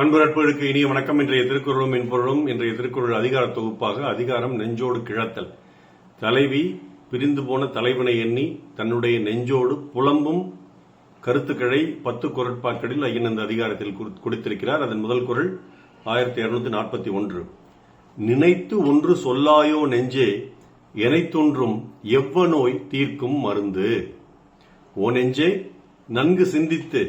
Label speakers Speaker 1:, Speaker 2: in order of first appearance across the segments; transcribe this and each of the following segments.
Speaker 1: அன்பு நட்புகளுக்கு இனிய வணக்கம். இன்றைய திருக்குறளும் என்பொருளும் இன்றைய திருக்குறள் அதிகார தொகுப்பாக அதிகாரம் நெஞ்சோடு கிழத்தல். தலைவி பிரிந்து போன தலைவனை எண்ணி தன்னுடைய நெஞ்சோடு புலம்பும் கருத்துக்களை பத்து குரட்பாக்களில் ஐயன் அந்த அதிகாரத்தில் கொடுத்திருக்கிறார். அதன் முதல் குரல் ஆயிரத்தி இருநூத்தி நாற்பத்தி ஒன்று. நினைத்து ஒன்று சொல்லாயோ நெஞ்சே எனைத்தொன்றும் எவ்வ நோய் தீர்க்கும் மருந்து? ஓ நெஞ்சே நன்கு சிந்தித்து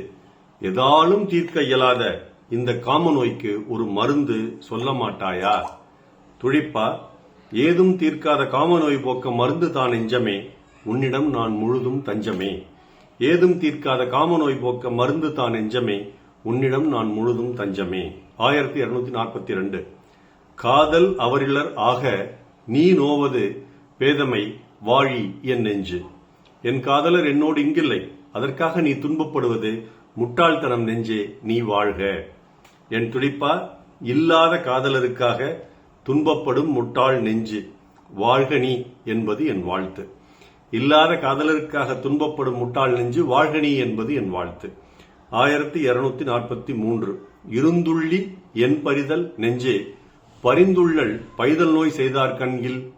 Speaker 1: எதாலும் தீர்க்க இயலாத இந்த காம நோய்க்கு ஒரு மருந்து சொல்ல மாட்டாயா? துழிப்பா ஏதும் தீர்க்காத காம நோய் போக்க மருந்து தான் நெஞ்சமே. உன்னிடம் நான் முழுதும் தஞ்சமே. ஏதும் தீர்க்காத காம நோய் போக்க மருந்து தான் நெஞ்சமே. உன்னிடம் நான் முழுதும் தஞ்சமே. ஆயிரத்தி இருநூத்தி நாற்பத்தி ரெண்டு காதல் அவரிலர் ஆக நீ நோவது பேதமை வாழி என் நெஞ்சு. என் காதலர் என்னோடு இங்கில்லை. அதற்காக நீ துன்பப்படுவது முட்டாள்தனம் நெஞ்சே. நீ வாழ்க. என் துடிப்பா இல்லாத காதலருக்காக துன்பப்படும் முட்டாள் நெஞ்சு. வாழ்க நீ என்பது என் வாழ்த்து. இல்லாத காதலருக்காக துன்பப்படும் முட்டாள் நெஞ்சு வாழ்க நீ என்பது என் வாழ்த்து. ஆயிரத்தி இருநூத்தி நாற்பத்தி மூன்று. இருந்துள்ளி என் பரிதல் நெஞ்சே. பரிந்துள்ளல் பைதல் நோய் செய்தார் கண்கில்.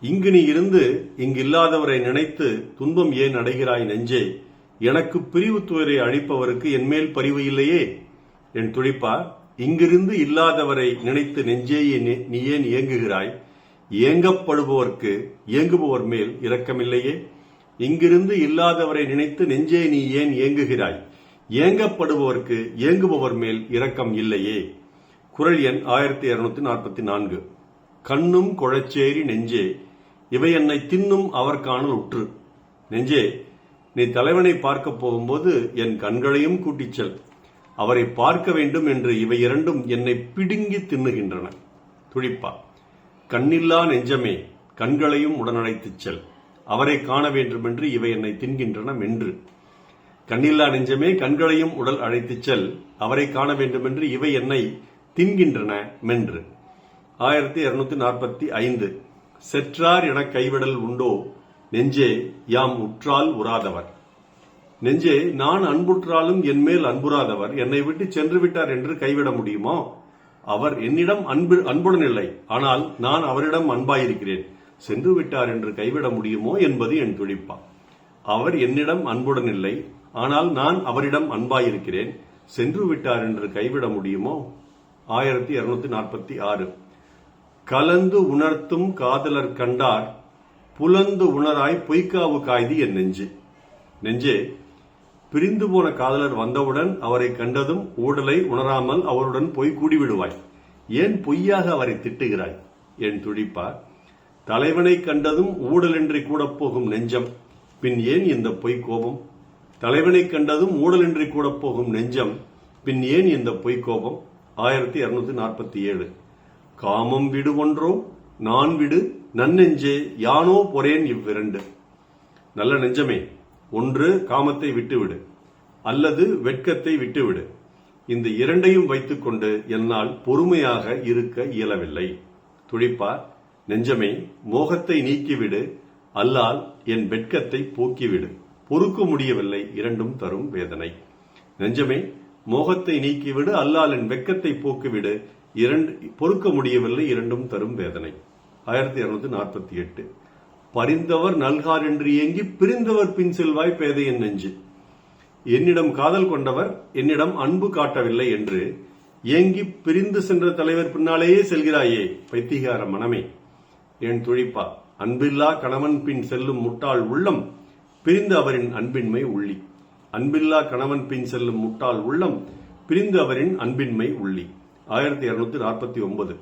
Speaker 1: இங்கு நீ இருந்து இங்கில்லாதவரை நினைத்து துன்பம் ஏன் அடைகிறாய் நெஞ்சே? எனக்கு பிரிவு துயரை அழிப்பவருக்கு என்மேல் பரிவு இல்லையே? என் துடிப்பா இங்கிருந்து இல்லாதவரை நினைத்து நெஞ்சே நீ- ஏன் இயங்குகிறாய் ஏங்கப்படுபவர்க்கு இயங்குபவர் மேல் இரக்கமில்லையே. இங்கிருந்து இல்லாதவரை நினைத்து நெஞ்சே நீ ஏன் ஏங்குகிறாய்? ஏங்கப்படுபவர்க்கு ஏங்குபவர் மேல் இரக்கம் இல்லையே. குரல் எண் ஆயிரத்தி இருநூத்தி நாற்பத்தி நான்கு. கண்ணும் குழச்சேரி நெஞ்சே இவை என்னை தின்னும் அவர் காணல் உற்று. நெஞ்சே நீ தலைவனை பார்க்க போகும்போது என் கண்களையும் கூட்டிச் செல். அவரை பார்க்க வேண்டும் என்று இவை இரண்டும் என்னை பிடுங்கி தின்னுகின்றன. துழிப்பா கண்ணில்லா நெஞ்சமே கண்களையும் உடனடைத்துச் செல். அவரை காண வேண்டுமென்று இவை என்னை தின்கின்றன மென்று. கண்ணில்லா நெஞ்சமே கண்களையும் உடல் அழைத்துச் செல். அவரை காண வேண்டுமென்று இவை என்னை தின்கின்றன மென்று. ஆயிரத்தி இருநூத்தி நாற்பத்தி ஐந்து. செற்றார் என கைவிடல் உண்டோ? நெஞ்சே யாம் உற்றால் உறாதவர். நெஞ்சே நான் அன்புற்றாலும் என் மேல் அன்புறாதவர். என்னை விட்டு சென்று விட்டார் என்று கைவிட முடியுமோ? அவர் என்னிடம் அன்பு அன்புடன் இல்லை. ஆனால் நான் அவரிடம் அன்பாயிருக்கிறேன். சென்று விட்டார் என்று கைவிட முடியுமோ என்பது என் துடிப்பா. அவர் என்னிடம் அன்புடன் இல்லை. ஆனால் நான் அவரிடம் அன்பாயிருக்கிறேன். சென்று விட்டார் என்று கைவிட முடியுமோ? ஆயிரத்தி இருநூத்தி நாற்பத்தி ஆறு. கலந்து உணர்த்தும் காதலர் கண்டார். புலந்து உணராய் பொய்க்காவு காய்தி என் நெஞ்சு. நெஞ்சே பிரிந்து போன காதலர் வந்தவுடன் அவரை கண்டதும் ஊடலை உணராமல் அவருடன் போய் கூடிவிடுவாய். ஏன் பொய்யாக அவரை திட்டுகிறாய்? என் துடிப்பா தலைவனை கண்டதும் ஊடலின்றி கூட போகும் நெஞ்சம். பின் ஏன் இந்த பொய் கோபம்? தலைவனை கண்டதும் ஊடலின்றி கூட போகும் நெஞ்சம். பின் ஏன் இந்த பொய் கோபம்? ஆயிரத்தி இருநூத்தி நாற்பத்தி ஏழு காமம் விடு ஒன்றோ நான் விடு நன்னெஞ்சே யானோ பொறேன் இவ்விரண்டு. நல்ல நெஞ்சமே ஒன்று காமத்தை விட்டுவிடு. அல்லது வெட்கத்தை விட்டுவிடு. இந்த இரண்டையும் வைத்துக்கொண்டு என்னால் பொறுமையாக இருக்க இயலவில்லை. துடிப்பார் நெஞ்சமே மோகத்தை நீக்கிவிடு. அல்லால் என் வெட்கத்தை போக்கிவிடு. பொறுக்க முடியவில்லை இரண்டும் தரும் வேதனை. நெஞ்சமே மோகத்தை நீக்கிவிடு. அல்லால் என் வெட்கத்தை போக்கிவிடு. இரண்டு பொறுக்க முடியவில்லை இரண்டும் தரும் வேதனை. ஆயிரத்தி இருநூத்தி நாற்பத்தி எட்டு. பரிந்தவர் நல்கார் என்று ஏங்கி பிரிந்தவர் பின் செல்வாய் பேதையின் நெஞ்சு. என்னிடம் காதல் கொண்டவர் என்னிடம் அன்பு காட்டவில்லை என்று ஏங்கி பிரிந்து சென்ற தலைவர் பின்னாலேயே செல்கிறாயே பைத்திகார மனமே. என் துழிப்பா அன்பில்லா கணவன் பின் செல்லும் முட்டாள் உள்ளம் பிரிந்து அவரின் அன்பின்மை உள்ளி. அன்பில்லா கணவன் பின் செல்லும் முட்டாள் உள்ளம் பிரிந்து அவரின் அன்பின்மை உள்ளி. ஆயிரத்தி இருநூத்தி நாற்பத்தி ஒன்பது.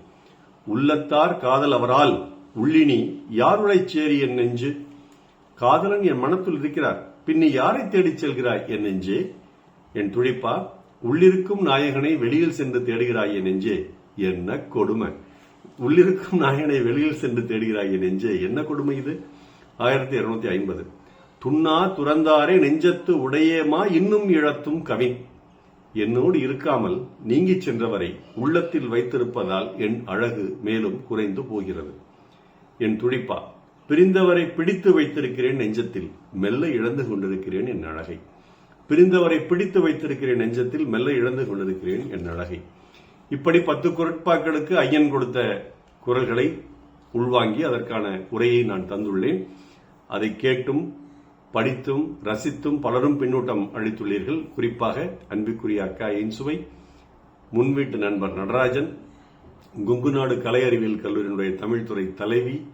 Speaker 1: உள்ளத்தார் காதல் அவரால் உள்ளினி யாருடைச் சேரி என் நெஞ்சு? காதலன் என் மனத்துள் இருக்கிறார். பின்னி யாரை தேடிச் செல்கிறாய் என் நெஞ்சே? என் துடிப்பா உள்ளிருக்கும் நாயகனை வெளியில் சென்று தேடுகிறாய் என் நெஞ்சே? என்ன கொடுமை. உள்ளிருக்கும் நாயகனை வெளியில் சென்று தேடுகிறாய் என் நெஞ்சே? என்ன கொடுமை இது? ஆயிரத்தி இருநூத்தி ஐம்பது. துண்ணா துறந்தாரே நெஞ்சத்து உடையேமா இன்னும் இழத்தும் கவின். என்னோடு இருக்காமல் நீங்கிச் சென்றவரை உள்ளத்தில் வைத்திருப்பதால் என் அழகு மேலும் குறைந்து போகிறது. என் துடிப்பா. பிரிந்தவரை பிடித்து வைத்திருக்கிறேன் நெஞ்சத்தில் மெல்ல இழந்து கொண்டிருக்கிறேன் என் அழகை. பிரிந்தவரை பிடித்து வைத்திருக்கிறேன் நெஞ்சத்தில் மெல்ல இழந்து கொண்டிருக்கிறேன் என் அழகை. இப்படி பத்து குரட்பாக்களுக்கு ஐயன் கொடுத்த குரல்களை உள்வாங்கி அதற்கான உரையை நான் தந்துள்ளேன். அதை கேட்டும் படித்தும் ரசித்தும் பலரும் பின்னூட்டம் அளித்துள்ளீர்கள். குறிப்பாக அன்பிற்குரிய அக்கா இன்சுவை முன்வீட்டு நண்பர் நடராஜன் குங்குநாடு கலை அறிவியல் கல்லூரியினுடைய தமிழ்துறை தலைவி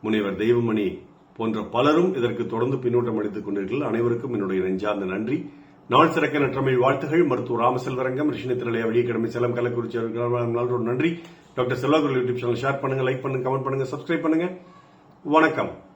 Speaker 1: முனைவர் தெய்வமணி போன்ற பலரும் இதற்கு தொடர்ந்து பின்னூட்டம் அளித்துக் கொண்டீர்கள் அனைவருக்கும் என்னுடைய நெஞ்சார்ந்த நன்றி. நாள் சிறக்க நற்றமிழ் வாழ்த்துகள். மருத்துவர் ராமசெல்வரங்கம் ரிஷினி திருளையா வெள்ளிக்கிழமை சேலம் கள்ளக்குறிச்சி நன்றி. Doctor Selvaguru YouTube channel share பண்ணுங்க லைக் பண்ணுங்க கமெண்ட் பண்ணுங்க சப்ஸ்கிரைப் பண்ணுங்க. வணக்கம்.